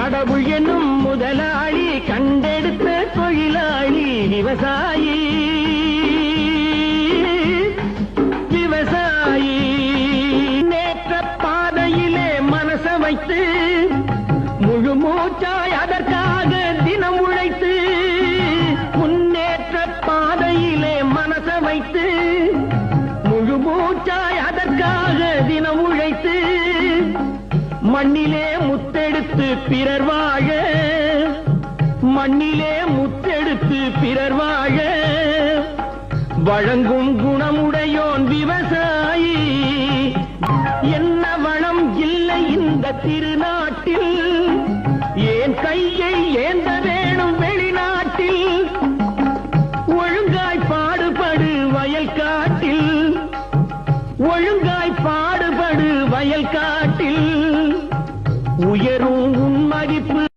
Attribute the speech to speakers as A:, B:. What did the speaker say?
A: கடவுள் என்னும் முதலாளி கண்டெடுத்த தொழிலாளி விவசாயி. விவசாயி. நேற்ற பாதையிலே மனச வைத்து முழு மூச்சாய் அதற்காக தினம் உழைத்து முன்னேற்ற பாதையிலே மனச வைத்து முழு மூச்சாய் அதற்காக தினம் உழைத்து மண்ணிலே முத்தெடுத்து பிறர் வாழ. மண்ணிலே முத்தெடுத்து பிறர் வாழ. வழங்கும் குணமுடையோன் விவசாயி. என்ன வளம் இல்லை இந்த திருநாட்டில். ஏன் கையை ஏந்த வேணும் வெளிநாட்டில். ஒழுங்காய் பாடுபடு வயல் காட்டில். ஒழுங்காய் பாடுபடு வயல் காட்டில். உயரும் மதிப்பு.